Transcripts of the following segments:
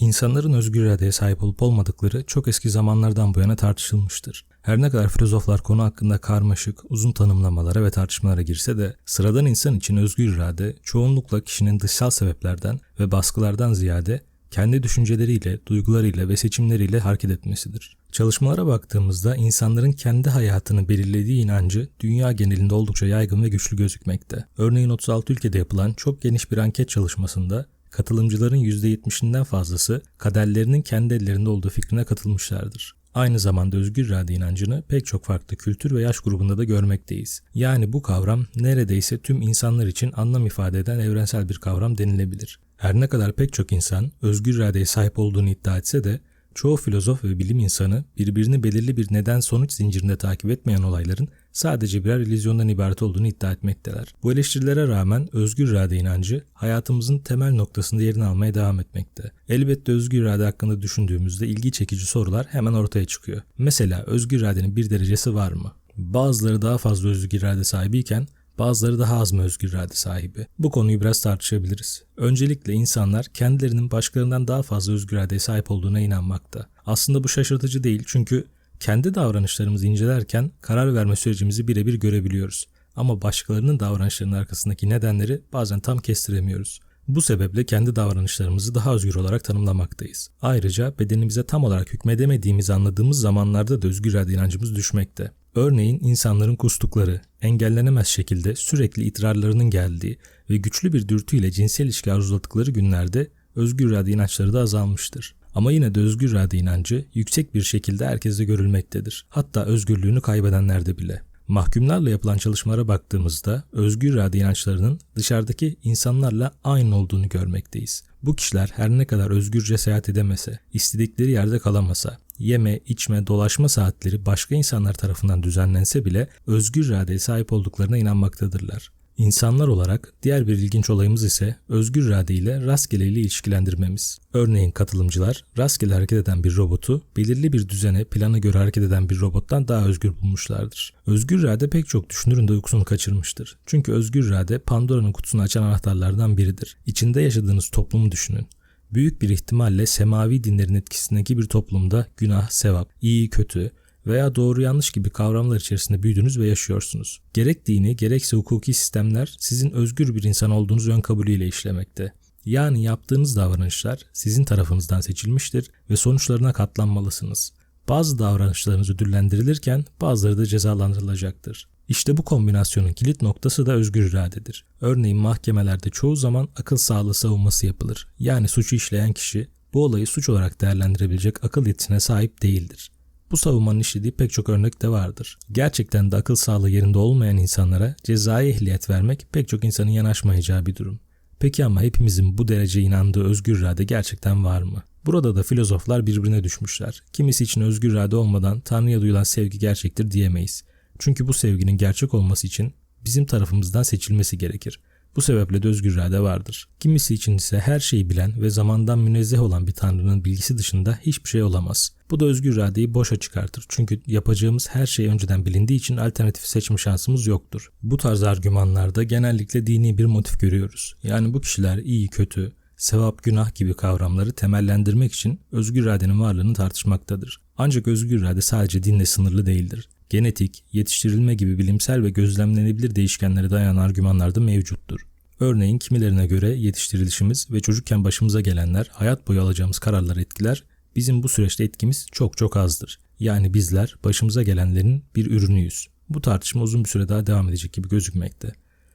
İnsanların özgür iradeye sahip olup olmadıkları çok eski zamanlardan bu yana tartışılmıştır. Her ne kadar filozoflar konu hakkında karmaşık, uzun tanımlamalara ve tartışmalara girse de sıradan insan için özgür irade çoğunlukla kişinin dışsal sebeplerden ve baskılardan ziyade kendi düşünceleriyle, duygularıyla ve seçimleriyle hareket etmesidir. Çalışmalara baktığımızda insanların kendi hayatını belirlediği inancı dünya genelinde oldukça yaygın ve güçlü gözükmekte. Örneğin 36 ülkede yapılan çok geniş bir anket çalışmasında katılımcıların %70'inden fazlası kaderlerinin kendi ellerinde olduğu fikrine katılmışlardır. Aynı zamanda özgür irade inancını pek çok farklı kültür ve yaş grubunda da görmekteyiz. Yani bu kavram neredeyse tüm insanlar için anlam ifade eden evrensel bir kavram denilebilir. Her ne kadar pek çok insan özgür iradeye sahip olduğunu iddia etse de çoğu filozof ve bilim insanı birbirini belirli bir neden sonuç zincirinde takip etmeyen olayların sadece birer illüzyondan ibaret olduğunu iddia etmekteler. Bu eleştirilere rağmen özgür irade inancı hayatımızın temel noktasında yerini almaya devam etmekte. Elbette özgür irade hakkında düşündüğümüzde ilgi çekici sorular hemen ortaya çıkıyor. Mesela özgür iradenin bir derecesi var mı? Bazıları daha fazla özgür irade sahibiyken bazıları daha az mı özgür irade sahibi? Bu konuyu biraz tartışabiliriz. Öncelikle insanlar kendilerinin başkalarından daha fazla özgür iradeye sahip olduğuna inanmakta. Aslında bu şaşırtıcı değil çünkü kendi davranışlarımızı incelerken karar verme sürecimizi birebir görebiliyoruz. Ama başkalarının davranışlarının arkasındaki nedenleri bazen tam kestiremiyoruz. Bu sebeple kendi davranışlarımızı daha özgür olarak tanımlamaktayız. Ayrıca bedenimize tam olarak hükmedemediğimizi anladığımız zamanlarda da özgür irade inancımız düşmekte. Örneğin insanların kustukları, engellenemez şekilde sürekli idrarlarının geldiği ve güçlü bir dürtüyle cinsel ilişki arzuladıkları günlerde özgür irade inançları da azalmıştır. Ama yine de özgür irade inancı yüksek bir şekilde herkeste görülmektedir. Hatta özgürlüğünü kaybedenlerde bile. Mahkumlarla yapılan çalışmalara baktığımızda özgür irade inançlarının dışarıdaki insanlarla aynı olduğunu görmekteyiz. Bu kişiler her ne kadar özgürce seyahat edemese, istedikleri yerde kalamasa, yeme, içme, dolaşma saatleri başka insanlar tarafından düzenlense bile özgür iradeye sahip olduklarına inanmaktadırlar. İnsanlar olarak diğer bir ilginç olayımız ise özgür irade ile rastgele ile ilişkilendirmemiz. Örneğin katılımcılar rastgele hareket eden bir robotu belirli bir düzene plana göre hareket eden bir robottan daha özgür bulmuşlardır. Özgür irade pek çok düşünürün de uykusunu kaçırmıştır. Çünkü özgür irade Pandora'nın kutusunu açan anahtarlardan biridir. İçinde yaşadığınız toplumu düşünün. Büyük bir ihtimalle semavi dinlerin etkisindeki bir toplumda günah, sevap, iyi, kötü, veya doğru yanlış gibi kavramlar içerisinde büyüdünüz ve yaşıyorsunuz. Gerek dini gerekse hukuki sistemler sizin özgür bir insan olduğunuz ön kabulüyle işlemekte. Yani yaptığınız davranışlar sizin tarafınızdan seçilmiştir ve sonuçlarına katlanmalısınız. Bazı davranışlarınız ödüllendirilirken bazıları da cezalandırılacaktır. İşte bu kombinasyonun kilit noktası da özgür iradedir. Örneğin mahkemelerde çoğu zaman akıl sağlığı savunması yapılır. Yani suçu işleyen kişi bu olayı suç olarak değerlendirebilecek akıl yetisine sahip değildir. Bu savunmanın işlediği pek çok örnek de vardır. Gerçekten de akıl sağlığı yerinde olmayan insanlara cezai ehliyet vermek pek çok insanın yanaşmayacağı bir durum. Peki ama hepimizin bu derece inandığı özgür irade gerçekten var mı? Burada da filozoflar birbirine düşmüşler. Kimisi için özgür irade olmadan Tanrı'ya duyulan sevgi gerçektir diyemeyiz. Çünkü bu sevginin gerçek olması için bizim tarafımızdan seçilmesi gerekir. Bu sebeple de özgür irade vardır. Kimisi için ise her şeyi bilen ve zamandan münezzeh olan bir tanrının bilgisi dışında hiçbir şey olamaz. Bu da özgür iradeyi boşa çıkartır. Çünkü yapacağımız her şey önceden bilindiği için alternatif seçme şansımız yoktur. Bu tarz argümanlarda genellikle dini bir motif görüyoruz. Yani bu kişiler iyi kötü, sevap günah gibi kavramları temellendirmek için özgür iradenin varlığını tartışmaktadır. Ancak özgür irade sadece dinle sınırlı değildir genetik, yetiştirilme gibi bilimsel ve gözlemlenebilir değişkenlere dayanan argümanlar da mevcuttur. Örneğin kimilerine göre yetiştirilişimiz ve çocukken başımıza gelenler hayat boyu alacağımız kararları etkiler, bizim bu süreçte etkimiz çok çok azdır. Yani bizler başımıza gelenlerin bir ürünüyüz. Bu tartışma uzun bir süre daha devam edecek gibi gözükmekte.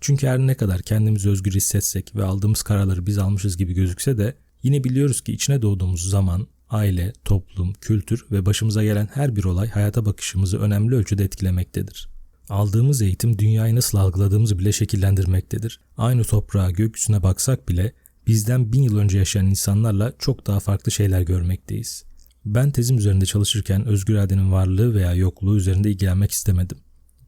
Çünkü her ne kadar kendimizi özgür hissetsek ve aldığımız kararları biz almışız gibi gözükse de yine biliyoruz ki içine doğduğumuz zaman, aile, toplum, kültür ve başımıza gelen her bir olay hayata bakışımızı önemli ölçüde etkilemektedir. Aldığımız eğitim dünyayı nasıl algıladığımızı bile şekillendirmektedir. Aynı toprağa, gökyüzüne baksak bile bizden bin yıl önce yaşayan insanlarla çok daha farklı şeyler görmekteyiz. Ben tezim üzerinde çalışırken özgür iradenin varlığı veya yokluğu üzerinde ilgilenmek istemedim.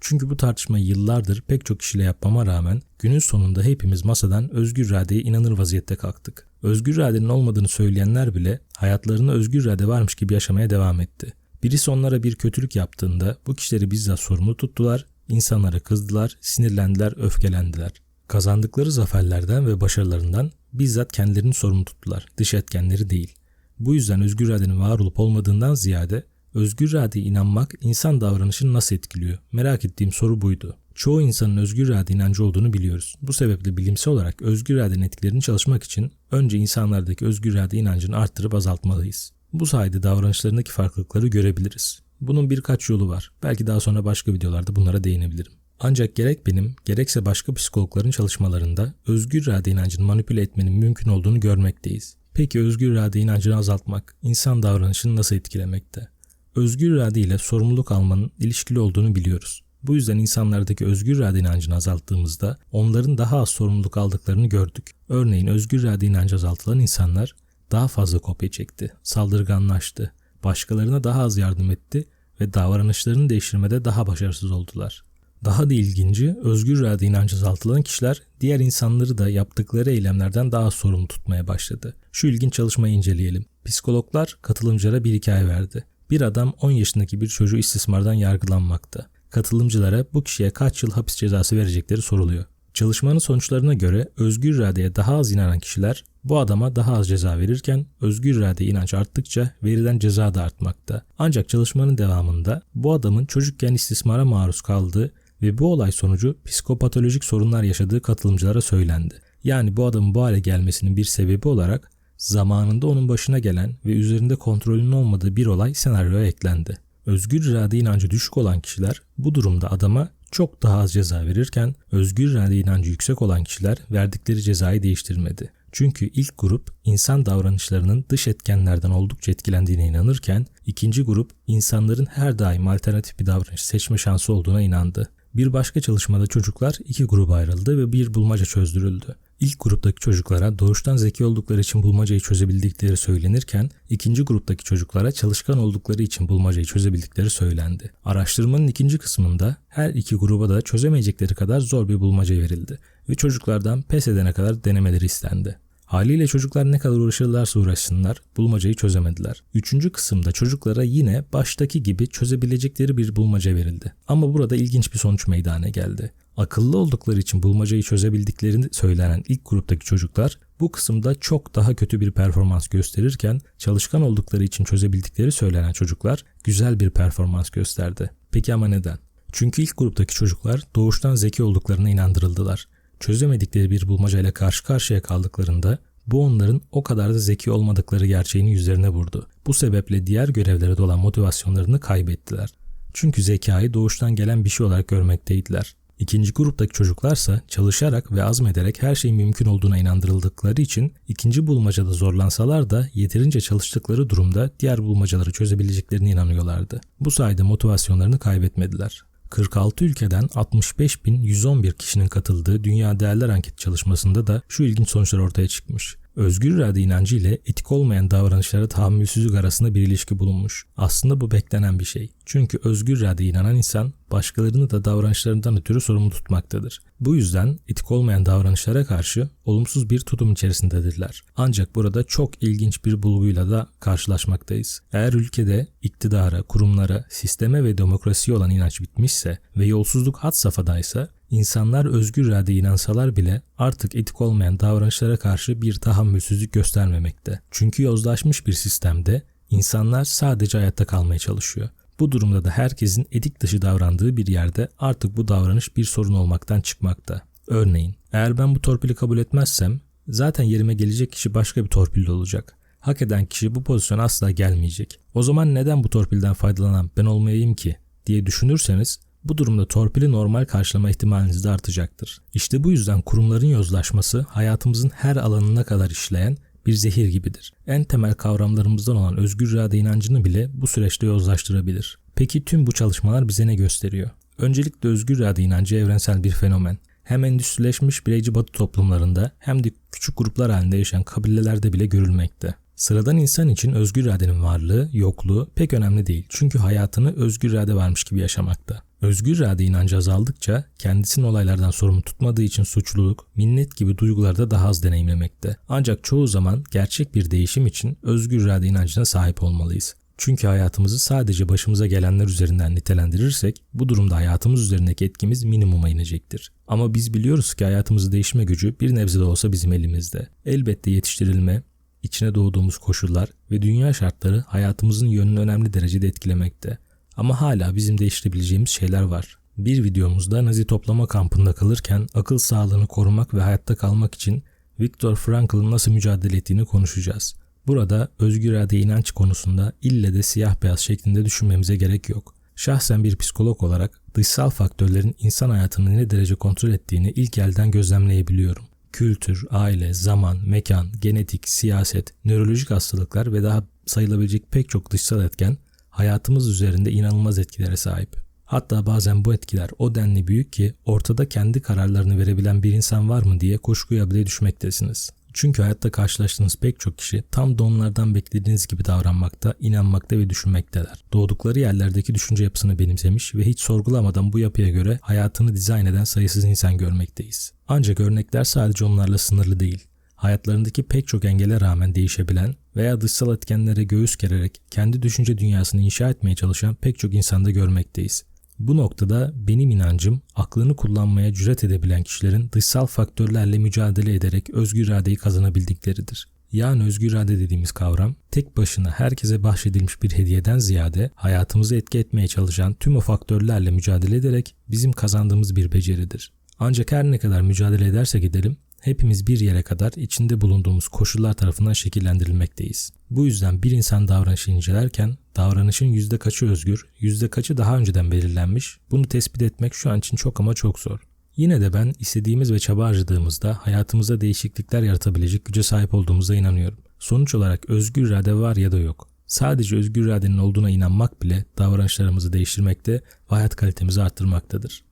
Çünkü bu tartışmayı yıllardır pek çok kişiyle yapmama rağmen günün sonunda hepimiz masadan özgür iradeye inanır vaziyette kalktık. Özgür iradenin olmadığını söyleyenler bile hayatlarında özgür irade varmış gibi yaşamaya devam etti. Birisi onlara bir kötülük yaptığında bu kişileri bizzat sorumlu tuttular, insanlara kızdılar, sinirlendiler, öfkelendiler. Kazandıkları zaferlerden ve başarılarından bizzat kendilerini sorumlu tuttular, dış etkenleri değil. Bu yüzden özgür iradenin var olup olmadığından ziyade özgür iradeye inanmak insan davranışını nasıl etkiliyor? Merak ettiğim soru buydu. Çoğu insanın özgür irade inancı olduğunu biliyoruz. Bu sebeple bilimsel olarak özgür iradenin etkilerini çalışmak için önce insanlardaki özgür irade inancını arttırıp azaltmalıyız. Bu sayede davranışlarındaki farklılıkları görebiliriz. Bunun birkaç yolu var. Belki daha sonra başka videolarda bunlara değinebilirim. Ancak gerek benim gerekse başka psikologların çalışmalarında özgür irade inancını manipüle etmenin mümkün olduğunu görmekteyiz. Peki özgür irade inancını azaltmak insan davranışını nasıl etkilemekte? Özgür irade ile sorumluluk almanın ilişkili olduğunu biliyoruz. Bu yüzden insanlardaki özgür irade inancını azalttığımızda onların daha az sorumluluk aldıklarını gördük. Örneğin özgür irade inancı azaltılan insanlar daha fazla kopya çekti, saldırganlaştı, başkalarına daha az yardım etti ve davranışlarını değiştirmede daha başarısız oldular. Daha da ilginci, özgür irade inancı azaltılan kişiler diğer insanları da yaptıkları eylemlerden daha sorumlu tutmaya başladı. Şu ilginç çalışmayı inceleyelim. Psikologlar katılımcılara bir hikaye verdi. Bir adam 10 yaşındaki bir çocuğu istismardan yargılanmakta. Katılımcılara bu kişiye kaç yıl hapis cezası verecekleri soruluyor. Çalışmanın sonuçlarına göre özgür iradeye daha az inanan kişiler bu adama daha az ceza verirken özgür irade inanç arttıkça verilen ceza da artmakta. Ancak çalışmanın devamında bu adamın çocukken istismara maruz kaldığı ve bu olay sonucu psikopatolojik sorunlar yaşadığı katılımcılara söylendi. Yani bu adamın bu hale gelmesinin bir sebebi olarak zamanında onun başına gelen ve üzerinde kontrolünün olmadığı bir olay senaryoya eklendi. Özgür irade inancı düşük olan kişiler bu durumda adama çok daha az ceza verirken özgür irade inancı yüksek olan kişiler verdikleri cezayı değiştirmedi. Çünkü ilk grup insan davranışlarının dış etkenlerden oldukça etkilendiğine inanırken ikinci grup insanların her daim alternatif bir davranış seçme şansı olduğuna inandı. Bir başka çalışmada çocuklar iki gruba ayrıldı ve bir bulmaca çözdürüldü. İlk gruptaki çocuklara doğuştan zeki oldukları için bulmacayı çözebildikleri söylenirken ikinci gruptaki çocuklara çalışkan oldukları için bulmacayı çözebildikleri söylendi. Araştırmanın ikinci kısmında her iki gruba da çözemeyecekleri kadar zor bir bulmaca verildi ve çocuklardan pes edene kadar denemeleri istendi. Haliyle çocuklar ne kadar uğraşırlarsa uğraşsınlar bulmacayı çözemediler. Üçüncü kısımda çocuklara yine baştaki gibi çözebilecekleri bir bulmaca verildi. Ama burada ilginç bir sonuç meydana geldi. Akıllı oldukları için bulmacayı çözebildiklerini söylenen ilk gruptaki çocuklar bu kısımda çok daha kötü bir performans gösterirken çalışkan oldukları için çözebildikleri söylenen çocuklar güzel bir performans gösterdi. Peki ama neden? Çünkü ilk gruptaki çocuklar doğuştan zeki olduklarına inandırıldılar çözemedikleri bir bulmacayla karşı karşıya kaldıklarında bu onların o kadar da zeki olmadıkları gerçeğini yüzlerine vurdu. Bu sebeple diğer görevlere dolan motivasyonlarını kaybettiler. Çünkü zekayı doğuştan gelen bir şey olarak görmekteydiler. İkinci gruptaki çocuklarsa çalışarak ve azmederek her şeyin mümkün olduğuna inandırıldıkları için ikinci bulmacada zorlansalar da yeterince çalıştıkları durumda diğer bulmacaları çözebileceklerine inanıyorlardı. Bu sayede motivasyonlarını kaybetmediler. 46 ülkeden 65.111 kişinin katıldığı Dünya Değerler Anket çalışmasında da şu ilginç sonuçlar ortaya çıkmış. Özgür irade inancı ile etik olmayan davranışlara tahammülsüzlük arasında bir ilişki bulunmuş. Aslında bu beklenen bir şey. Çünkü özgür irade inanan insan başkalarını da davranışlarından ötürü sorumlu tutmaktadır. Bu yüzden etik olmayan davranışlara karşı olumsuz bir tutum içerisindedirler. Ancak burada çok ilginç bir bulguyla da karşılaşmaktayız. Eğer ülkede iktidara, kurumlara, sisteme ve demokrasiye olan inanç bitmişse ve yolsuzluk had safhadaysa İnsanlar özgür iradeye inansalar bile artık etik olmayan davranışlara karşı bir tahammülsüzlük göstermemekte. Çünkü yozlaşmış bir sistemde insanlar sadece hayatta kalmaya çalışıyor. Bu durumda da herkesin etik dışı davrandığı bir yerde artık bu davranış bir sorun olmaktan çıkmakta. Örneğin eğer ben bu torpili kabul etmezsem zaten yerime gelecek kişi başka bir torpilli olacak. Hak eden kişi bu pozisyona asla gelmeyecek. O zaman neden bu torpilden faydalanan ben olmayayım ki diye düşünürseniz bu durumda torpili normal karşılama ihtimaliniz de artacaktır. İşte bu yüzden kurumların yozlaşması hayatımızın her alanına kadar işleyen bir zehir gibidir. En temel kavramlarımızdan olan özgür irade inancını bile bu süreçte yozlaştırabilir. Peki tüm bu çalışmalar bize ne gösteriyor? Öncelikle özgür irade inancı evrensel bir fenomen. Hem endüstrileşmiş bireyci batı toplumlarında hem de küçük gruplar halinde yaşayan kabilelerde bile görülmekte. Sıradan insan için özgür iradenin varlığı, yokluğu pek önemli değil. Çünkü hayatını özgür irade varmış gibi yaşamakta. Özgür irade inancı azaldıkça kendisini olaylardan sorumlu tutmadığı için suçluluk, minnet gibi duyguları da daha az deneyimlemekte. Ancak çoğu zaman gerçek bir değişim için özgür irade inancına sahip olmalıyız. Çünkü hayatımızı sadece başımıza gelenler üzerinden nitelendirirsek bu durumda hayatımız üzerindeki etkimiz minimuma inecektir. Ama biz biliyoruz ki hayatımızı değişme gücü bir nebze de olsa bizim elimizde. Elbette yetiştirilme, içine doğduğumuz koşullar ve dünya şartları hayatımızın yönünü önemli derecede etkilemekte. Ama hala bizim değiştirebileceğimiz şeyler var. Bir videomuzda Nazi toplama kampında kalırken akıl sağlığını korumak ve hayatta kalmak için Viktor Frankl'ın nasıl mücadele ettiğini konuşacağız. Burada özgür irade inanç konusunda ille de siyah beyaz şeklinde düşünmemize gerek yok. Şahsen bir psikolog olarak dışsal faktörlerin insan hayatını ne derece kontrol ettiğini ilk elden gözlemleyebiliyorum. Kültür, aile, zaman, mekan, genetik, siyaset, nörolojik hastalıklar ve daha sayılabilecek pek çok dışsal etken hayatımız üzerinde inanılmaz etkilere sahip. Hatta bazen bu etkiler o denli büyük ki ortada kendi kararlarını verebilen bir insan var mı diye kuşkuya bile düşmektesiniz. Çünkü hayatta karşılaştığınız pek çok kişi tam da onlardan beklediğiniz gibi davranmakta, inanmakta ve düşünmekteler. Doğdukları yerlerdeki düşünce yapısını benimsemiş ve hiç sorgulamadan bu yapıya göre hayatını dizayn eden sayısız insan görmekteyiz. Ancak örnekler sadece onlarla sınırlı değil. Hayatlarındaki pek çok engele rağmen değişebilen veya dışsal etkenlere göğüs gererek kendi düşünce dünyasını inşa etmeye çalışan pek çok insanda görmekteyiz. Bu noktada benim inancım aklını kullanmaya cüret edebilen kişilerin dışsal faktörlerle mücadele ederek özgür iradeyi kazanabildikleridir. Yani özgür irade dediğimiz kavram tek başına herkese bahşedilmiş bir hediyeden ziyade hayatımızı etki etmeye çalışan tüm o faktörlerle mücadele ederek bizim kazandığımız bir beceridir. Ancak her ne kadar mücadele edersek edelim hepimiz bir yere kadar içinde bulunduğumuz koşullar tarafından şekillendirilmekteyiz. Bu yüzden bir insan davranışı incelerken davranışın yüzde kaçı özgür, yüzde kaçı daha önceden belirlenmiş bunu tespit etmek şu an için çok ama çok zor. Yine de ben istediğimiz ve çaba harcadığımızda hayatımıza değişiklikler yaratabilecek güce sahip olduğumuza inanıyorum. Sonuç olarak özgür irade var ya da yok. Sadece özgür iradenin olduğuna inanmak bile davranışlarımızı değiştirmekte ve hayat kalitemizi arttırmaktadır.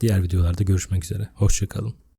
Diğer videolarda görüşmek üzere. Hoşçakalın.